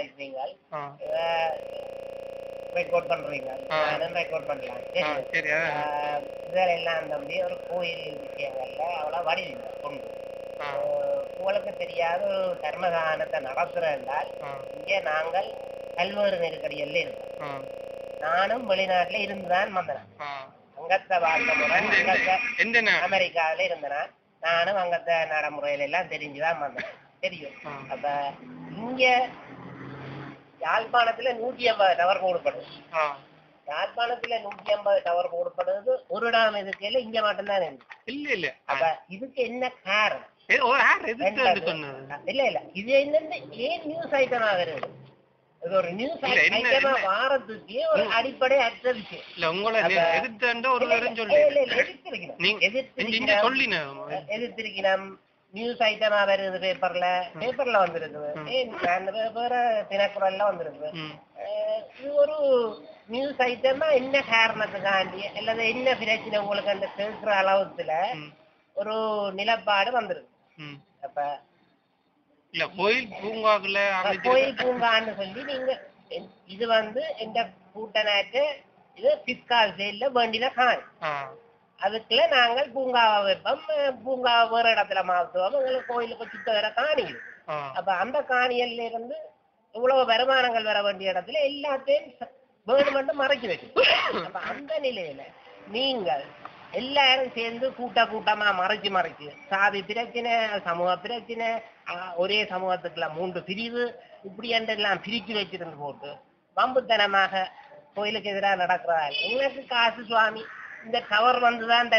கதைக்கிறீங்க ஆ. Record பண்றீங்க. நானும் record பண்ணலாம். ஆஹ் இதெல்லாம் தம்பி ஒரு கோயில் விஷயங்கள்ல அவ்வளோ வடிவில்லை கொண்டு. உங்களுக்கு தெரியாத ஒரு தர்மதானத்தை நடத்துறோம் என்றால் இங்கே நாங்கள் பல்வேறு நெருக்கடியில் இருக்கோம் நானும் வெளிநாட்டுல இருந்துதான் வந்தேன். அங்கத்த நா- அமெரிக்காவில இருந்தேன். நானும் அங்கத்த நடைமுறையில எல்லாம் தெரிஞ்சுதான் வந்தேன். தெரியும். அப்ப இங்க யாழ்ப்பாணத்துல நூற்றி ஐம்பது டவர் போடப்படுது யாழ்ப்பாணத்துல நூற்றி ஐம்பது டவர் போடப்படுறது ஒரு இடம் இதுக்கையில இங்க மட்டும்தான் இல்ல இல்ல. அப்ப இதுக்கு என்ன காரணம்? இல்ல இல்ல. இது என்னன்னு ஏன் நியூஸ் ஐட்டமா வருது இது ஒரு நியூஸ் என்ன- ஐட்டமா என்ன? வாரத்துக்கு ஒரு அடிப்படை அற்ற விஷயம் இல்ல உங்களை எதிர்த்து ஒரு எதிர்த்திருக்கிறோம். எதிர்த்திருக்கிறோம். நியூஸ் ஐட்டமா வருது பேப்பர்ல பேப்பர்ல வந்திருக்குது நான் வேற தினக்குறள்ல வந்திருக்குது இது ஒரு நியூஸ் ஐட்டமா என்ன காரணத்துக்காண்டி அல்லது என்ன பிரச்சனை உங்களுக்கு அந்த கேட்கிற அளவுல ம், ஒரு நிலப்பாடு வந்திருக்கு. அப்ப இல்ல கோயில் அமைச்சு கோயில் பூங்கான்னு சொல்லி நீங்க இது வந்து எந்த கூட்டநாட்டு இது பிற்கால் செயல்ல வேண்டின காணி அதுக்குள்ள நாங்கள் பூங்காவை வைப்போம். அஹ் பூங்காவை வேற இடத்துல மாத்துவோம் எங்களுக்கு கோயிலுக்கு சுத்த வர காணி இருக்கு. ஆ. அப்ப அந்த காணியல்ல இருந்து இவ்வளவு வருமானங்கள் வர வேண்டிய இடத்துல எல்லாத்தையும் வேணுமென்று மறைச்சு வைக்கும். அப்ப அந்த நிலையில நீங்கள் எல்லாரும் சேர்ந்து கூட்ட கூட்டமா மறைச்சு மறைச்சு சாதி பிரச்சனை சமூக பிரச்சனை ஒரே சமூகத்துக்குள்ள மூன்று பிரிவு இப்படி என்றெல்லாம் பிரிச்சு வச்சிருந்து போட்டு வம்புத்தனமாக கோயிலுக்கு எதிராக நடக்கிறார் எங்களுக்கு காசு சுவாமி. இந்த டவர் வந்துதான் இந்த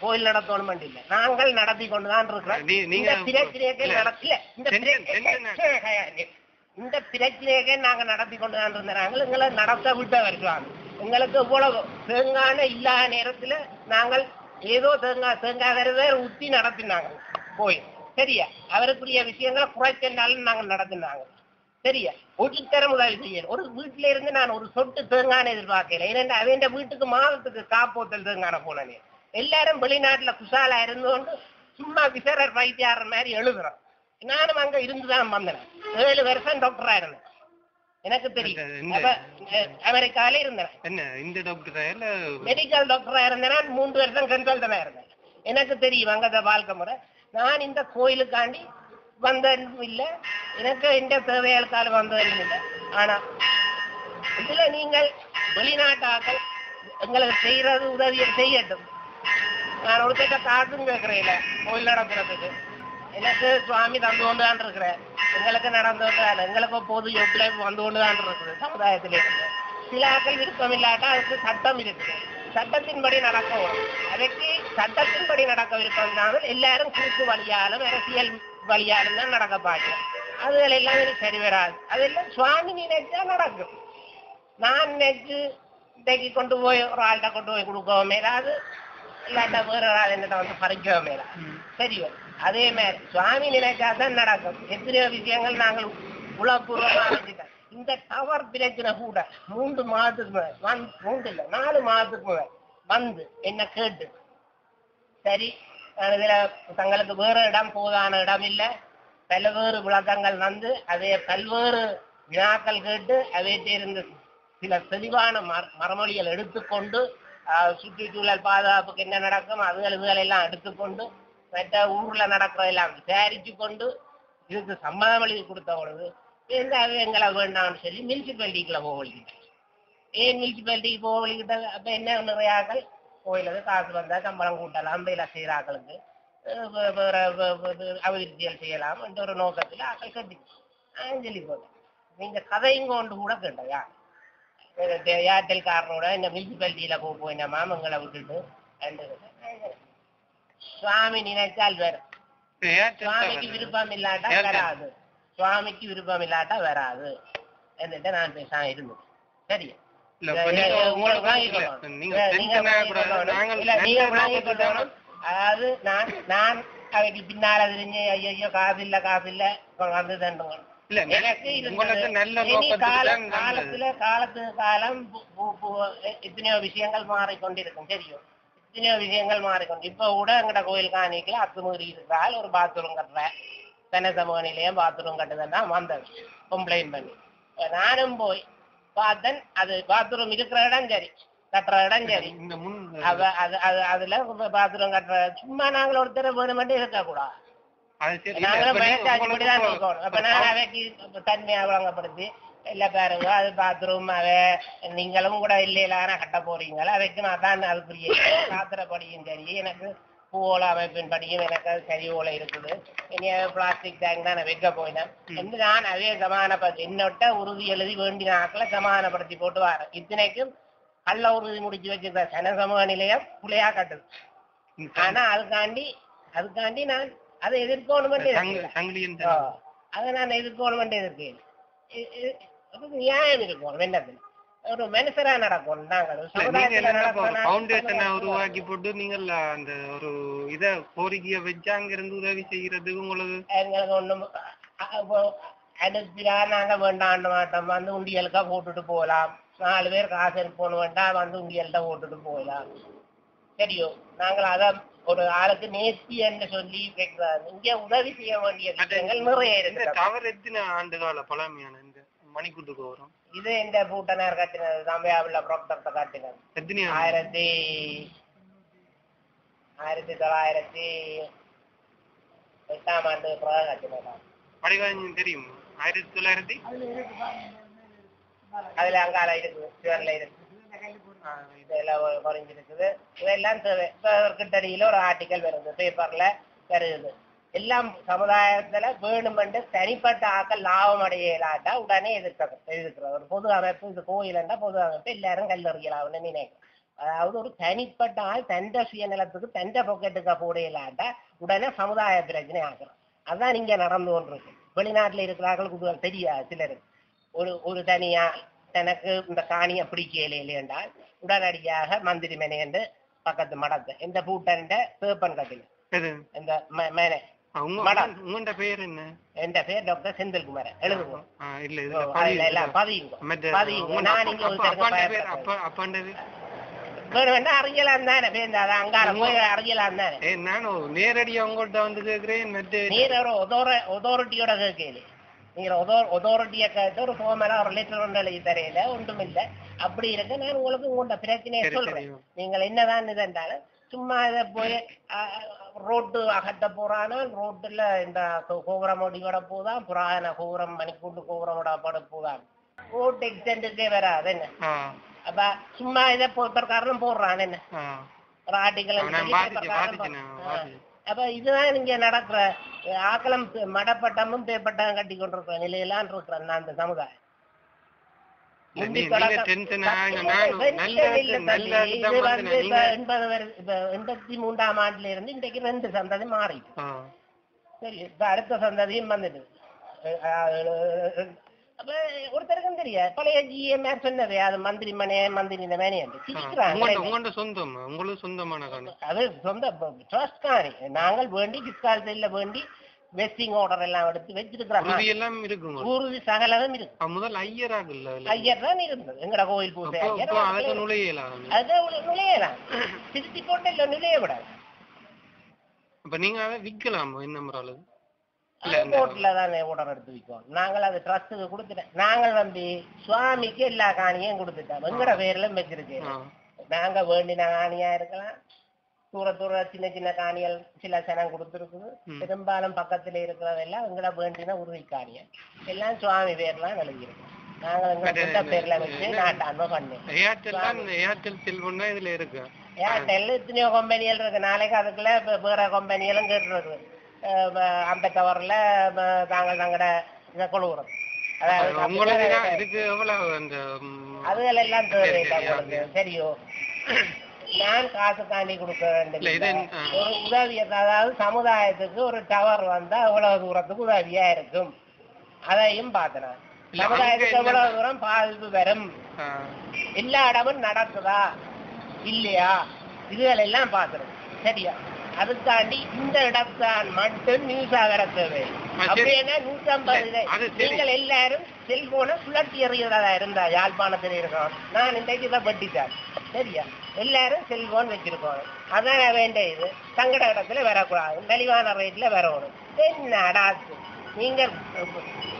கோயில் நடத்தணும் இல்லை நாங்கள் நடத்தி கொண்டுதான் இருக்கிறோம். இந்த பிரச்சனைக்கு இல்ல. நடக்கல இந்த டென்ஷன், பிரச்சனை- இந்த பிரச்சனைக்கு நாங்க நடத்தி கொண்டு தான் இருந்தாங்க எங்களை நடத்த விட்ட வருவாங்க எங்களுக்கு இவ்வளவு தேங்காய் இல்லாத நேரத்துல நாங்கள் ஏதோ தேங்காய் தேங்காய் வேற ஊத்தி நடத்தினாங்க. போய் சரியா? அவருக்குரிய விஷயங்களை குறைச்சனாலும் நாங்க நடத்தினாங்க. சரியா ஒரு தரம் உதவி செய்யணும். ஒரு வீட்டுல இருந்து நான் ஒரு சொட்டு தேங்காய் எதிர்பார்க்கல. ஏன்னா அவன் வீட்டுக்கு மாதத்துக்கு காப்போத்தல் தேங்காய் போனேன். எல்லாரும் வெளிநாட்டுல குசாலா இருந்தோண்டு சும்மா விசரர் வைத்தியார் மாதிரி எழுதுறோம் நானும் அங்க இருந்துதான் வந்தேன். ஏழு வருஷம் டாக்டரா இருந்தேன். எனக்கு தெரியும். அமெரிக்கால இருந்தேன். என்ன இந்த டாக்டரா இல்ல மெடிக்கல் டாக்டரா இருந்தேன். மூன்று வருஷம் கன்சல்டனா இருந்தேன். எனக்கு தெரியும் அங்கத வாழ்க்கை முறை. நான் இந்த கோயிலுக்காண்டி வந்ததும் இல்லை. எனக்கு எந்த தேவைகளுக்காக வந்ததும் இல்லை. ஆனா இதுல நீங்கள் வெளிநாட்டாக்கள் எங்களுக்கு செய்யறது உதவியை செய்யட்டும். நான் ஒருத்தட்ட காசும் கேட்கறேன் கோயில் நடக்கிறதுக்கு. எனக்கு சுவாமி தந்து கொண்டு தான் இருக்கிறேன் எங்களுக்கு நடந்து கொண்டு எங்களுக்கு பொது ஒத்துழைப்பு வந்து கொண்டு தான் இருக்குது சமுதாயத்தில். இருக்கு சில ஆக்கள் விருப்பம் இல்லாட்டா அதுக்கு சட்டம் இருக்குது சட்டத்தின்படி நடக்கவும். அதுக்கு சட்டத்தின்படி நடக்க விருப்பம் இல்லாமல் எல்லாரும் கூட்டு வழியாலும் அரசியல் வழியாலும் தான் நடக்க பார்க்கிறோம் அதுகள் எல்லாம் எனக்கு சரி வராது. அதெல்லாம் சுவாமி நினைச்சா நடக்கும். நான் நினைச்சு இன்றைக்கு கொண்டு போய் ஒரு ஆள்கிட்ட கொண்டு போய் கொடுக்கவும் மேலாது இல்லாட்டா வேற ஒரு ஆள் என்னட்ட வந்து பறிக்கவும் மேலா சரியோ அதே மாதிரி சுவாமி நினைச்சா தான் நடக்கும். எத்தனையோ விஷயங்கள் நாங்கள் உளப்பூர்வமா வச்சுட்டோம் இந்த டவர் பிரச்சனை கூட மூன்று மாதத்துக்கு மூன்று இல்லை நாலு மாதத்துக்கு வந்து என்ன கேட்டு. சரி இதுல தங்களுக்கு வேறு இடம் போதான இடம் இல்லை. பல்வேறு விளக்கங்கள் வந்து அதே பல்வேறு வினாக்கள் கேட்டு அவையிட்ட சில தெளிவான மரமொழிகள் எடுத்துக்கொண்டு சுற்றுச்சூழல் பாதுகாப்புக்கு என்ன நடக்கும் அதுகள் இதுகள் எல்லாம் எடுத்துக்கொண்டு மற்ற ஊர்ல நடக்கிறதெல்லாம் விசாரிச்சு கொண்டு இதுக்கு சம்மதம் எழுதி கொடுத்த பொழுது எந்த அது எங்களை வேண்டாம்னு சொல்லி மியூனிசிபாலிட்டிக்குள்ள போக போகலிக்கிட்டேன் ஏன் மியூனிசிபாலிட்டிக்கு போக போகலிக்கிட்டது அப்ப என்ன நிறையாக்கள் கோயிலுக்கு காசு வந்தா சம்பளம் கூட்டலாம் வேலை செய்கிறாக்களுக்கு வேற வே- வே- அபிவிருத்திகள் செய்யலாம் என்ற ஒரு நோக்கத்தில் ஆக்கள் கட்டி நான் சொல்லி போட்டேன் நீங்க கதையும் கொண்டு கூட கேட்டையா ஏர்டெல் காரனோட இந்த முனிசிபாலிட்டியில போக போய் இந்த மாமங்களை விட்டுட்டு ரெண்டு பேரும். சுவாமி நினைச்சால் வேற சுவாமிக்கு விருப்பம் இல்லாட்டா ஏர்டெல். வராது சுவாமிக்கு விருப்பம் இல்லாட்டா வராது എന്നിട്ട് நான் பேசாம இருந்தேன் அதாவது நான் நான் அவைக்கு பின்னால திரிஞ்சு ஐயோ காசு இல்ல காசு இல்ல வந்து தண்டுங்க. காலத்துல காலத்துக்கு காலம் எத்தனையோ விஷயங்கள் மாறிக்கொண்டிருக்கும் தெரியும். எத்தனையோ விஷயங்கள் மாறிக்கொண்டு இப்ப கூட எங்கட கோயில் காணிக்கல அத்துமீறி இருந்தால் ஒரு பாத்ரூம் கட்டுற. தன சமூக நிலையம் பாத்ரூம் கட்டுதுன்னா வந்தது. கம்ப்ளைண்ட் பண்ணி. நானும் போய் பார்த்தேன் அது பாத்ரூம் இருக்கிற இடம் சரி கட்டுற இடம் சரி. அது அது அதுல பாத்ரூம் கட்டுற சும்மா நாங்கள் ஒருத்தர் வேணுமெண்டே இருக்க கூடாது. நாங்களும் இப்ப நீங்க மனசாட்சி உங்களுக்கு தான் இப்போ- இருக்கணும். அப்ப நான் அவைக்கு தன்மையை வழங்கப்படுத்தி இல்ல பாருங்க அது பாத்ரூம் அவ நீங்களும் கூட இல்லையிலான கட்ட போறீங்களா? அவைக்கு நான் தான் அதுக்குரிய சாத்திரப்படியும் சரி எனக்கு பூவோல அமைப்பின் படியும் எனக்கு அது சரி ஓல இருக்குது. இனி பிளாஸ்டிக் டேங்க் தான் நான் வைக்க போயினேன் என்று நான் அவைய சமாதானப்படுத்தி என்னொட்ட உறுதி எழுதி வேண்டிய ஆக்களை சமாதானப்படுத்தி போட்டு வரேன். இத்தனைக்கும் கள்ள உறுதி முடிச்சு வச்சிருந்த சன சமூக நிலையம் புள்ளையா கட்டுது. ஆனா அதுக்காண்டி அதுக்காண்டி நான் அதை எதிர்க்கணும் அதை நான் எதிர்க்கணும் எதிர்க்கேன். இ- இ- அது நியாயம் இருக்கணும் வெள்ளத்தில் ஒரு மனுஷரா நடக்கிற ஃபவுண்டேஷனை உருவாக்கி போட்டு நீங்கள் அந்த ஒரு இத கோரிக்கையை வச்சு அங்க இருந்து உதவி செய்யறது உங்களுக்கு எங்களுக்கு ஒண்ணும் அ- இப்போ அனுப்பினா நாங்க வேண்டாண்ட மாட்டோம் வந்து உண்டியலுக்கா போட்டுட்டு போகலாம் நாலு பேர் காசு போன வேண்டாம் வந்து உண்டியல்கிட்ட போட்டுட்டு போகலாம் சரியோ நாங்கள் அத ஒரு ஆளுக்கு நேர்த்தி என்று சொல்லி இங்க உதவி செய்ய வேண்டிய விஷயங்கள் நிறைய இருக்கு டவர் எத்தனை ஆண்டு கால பழமையான இந்த மணிக்கூட்டுக்கு வரும் இது இந்த பூட்டனார் கட்டினது? தம்பையாவுள்ள புரோக்டர்ட்ட கட்டினது? ஆயிரத்தி ஆயிரத்தி தொள்ளாயிரத்தி எட்டாம் ஆண்டு பிறகு கட்டினதா? வடிவாஞ்சி தெரியும். ஆயிரத்தி தொள்ளாயிரத்தி? அதுல அங்கால இருக்குது சுவர்ல இருக்கு. இதெல்லாம் குறைஞ்சிருக்குது. இதெல்லாம் தேவை இப்ப ஒரு ஆர்டிக்கல் வருது பேப்பர்ல வருது. எல்லாம் சமுதாயத்துல வேணுமென்று தனிப்பட்ட ஆக்கள் லாபம் அடையலாட்டா உடனே எதிர்க்கிறது எதிர்க்கிறது. ஒரு பொது அமைப்பு இது கோயிலண்டா பொது அமைப்பு எல்லாரும் கல்லறியலாம்னு நினைக்கும். அதாவது ஒரு தனிப்பட்ட ஆள் தண்ட சுயநலத்துக்கு தண்ட பொக்கெட்டுக்கு போடையிலாட்டா உடனே சமுதாய பிரச்சனை ஆகணும் அதான் இங்க நடந்து கொண்டிருக்கு. வெளிநாட்டுல இருக்கிறார்களுக்கு இது தெரியாது சிலருக்கு ஒரு ஒரு தனியா தனக்கு இந்த காணியை பிடிக்கல என்றால் உடனடியாக மந்திரி மேனை என்று பக்கத்து மடத்தை இந்த பூட்டன்ட பேப்பன் கட்டில. இந்த மேனை. உங்களோட பெயர் என்ன? என் பேர் டாக்டர் செந்தில்குமார் எழுதுவோம் ஆ, இல்ல இதுல பதியுங்க பதியுங்க நான் இங்க அப்பா- அப்பாண்ட பேர் ஒருத்தருக்கு அப்பா அப்பாண்ட பேர் வேணும் அறியலாம் தானே பேருந்து அதை அங்கால போய் அறியலாம் தானே. ஏ நானும் நேரடியா உங்கள்ட்ட வந்து கேக்குறேன் ஒதோரிட்டியோட கேட்கல நீங்க ஒதோ ஒதோரிட்டியை கேட்டு ஒரு ஃபோமெல்லாம் ஒரு லெட்டர் ஒன்று எழுதி தரையில ஒன்றும் இல்ல அப்படி இருக்கு நான் உங்களுக்கு உங்கள்ட்ட பிரச்சனையை சொல்றேன். சரி. நீங்கள் என்னதான் இதுன்றாலும் சும்மா இதை போய் ரோட்டு அகட்ட போறானா ரோட்டுல இந்த கோபுரம் ஒடியோட போதான் புராண கோபுரம் மணிக்கூண்டு கோபுரமோட பட போதான் ரோட் எக்ஸ்டெண்டுக்கே வராது என்ன? அப்ப சும்மா இதை பேப்பர்காரனும் போடுறான் என்ன? ஒரு ஆர்டிக்கல் நான் நான். அப்ப இதுதான் இங்க நடக்கிற பே- மடப்பட்டமும் பேப்பட்டமும் கட்டி கொண்டிருக்கிற நிலையெல்லாம் இருக்கிற அந்த சமுதாயம். எண்பத்தி மூன்றாம் ஆண்டுல இருந்து இன்றைக்கு ரெண்டு சந்ததி மாறி சரி இப்ப அடுத்த சந்ததியும் வந்துட்டு. அப்ப ஒருத்தருக்கும் தெரியாது பழைய ஜிஎம்ஆர் சொன்னது அது மந்திரி மனே மந்திரி மேனே. சிரிக்கிறாங்க. உங்கள்ட்ட உங்கள்ட்ட சொந்தம் உங்களுக்கு சொந்தமான அது சொந்த ட்ரஸ்ட் நாங்கள் வேண்டி பிற்காலத்தில் வேண்டி வெஸ்டிங் ஆர்டர் எல்லாம் எடுத்து வச்சிருக்கிறோம் உறுதி எல்லாம் இருக்குங்க. ஊர்தி சகலதும் இருக்கு. ஆ, முதல்ல ஐயராக இல்ல. ஐயர் தான் இருந்தது. எங்கட கோயில் பூசை அதுக்கு நுழையலாம் அதுதான் நுழையலாம் திருத்தி போட்டு இல்ல நுழைய விடாது அப்ப நீங்க அதை விக்கலாம் என்ன இந்த- கோர்ட்ல தானே ஆர்டர் எடுத்து வைக்கோம் நாங்கள் அது ட்ரஸ்ட்டுக்கு கொடுத்துட்டேன். நாங்கள் வந்து சுவாமிக்கு எல்லா காணியும் கொடுத்துட்டோம். எங்கட பேர்ல வச்சிருக்கேன். நாங்க வேண்டின காணியா இருக்கலாம். தூர தூர சின்ன சின்ன காணிகள் சில சனம் கொடுத்துருக்குது. பெரும்பாலும் பக்கத்துல இருக்கிறதெல்லாம் எங்களை வேண்டின உறுதி காணியம் எல்லாம் சுவாமி பேர்லாம் எழுதியிருக்கோம் நாங்கள் எங்க அது சொந்த இந்த- பேர்ல வச்சு நாட்டாண்மை பண்ணேன் ஏர்டெல் செல்வம்னா இதுல இருக்கு. ஏர்டெல் எத்தனையோ கம்பெனிகள் இருக்கு. நாளைக்கு அதுக்குள்ள வேற கம்பெனிகளும் கேட்டுருக்கு அந்த டவர்ல தாங்கள் தங்கட இதை கொழுவுறோம் அதாவது அதுகள் எல்லாம் தேவையில்லை சரியோ. நான் காசு தாண்டி கொடுக்க வேண்டும். ஒரு உதவி அதாவது சமுதாயத்துக்கு ஒரு டவர் வந்தா எவ்வளவு தூரத்துக்கு உதவியா இருக்கும்? அதையும் பார்த்தேன். சமுதாயத்துக்கு எவ்வளவு தூரம் பாதிப்பு வரும்? எல்லா இடமும் நடக்குதா? இல்லையா? இதுகள் எல்லாம் பார்க்கணும். சரியா? அதுக்காண்டி இந்த இடத்தான் மட்டும் நியூஸ் ஆகிற தேவை. அப்படின்னா நூத்தி ஐம்பது அது. நீங்கள் எல்லாரும் செல்போனை சுழற்றி எறிகிறதா இருந்தா யாழ்ப்பாணத்தில் இருக்கோம் நான் இன்றைக்கு இதை பட்டிட்டேன் சரியா? எல்லாரும் செல்போன் வச்சிருக்கோம். அதான் வேண்டிய இது சங்கட இடத்துல வரக்கூடாது. தெளிவான ரேட்ல வரணும். என்னடா நீங்கள் நீங்க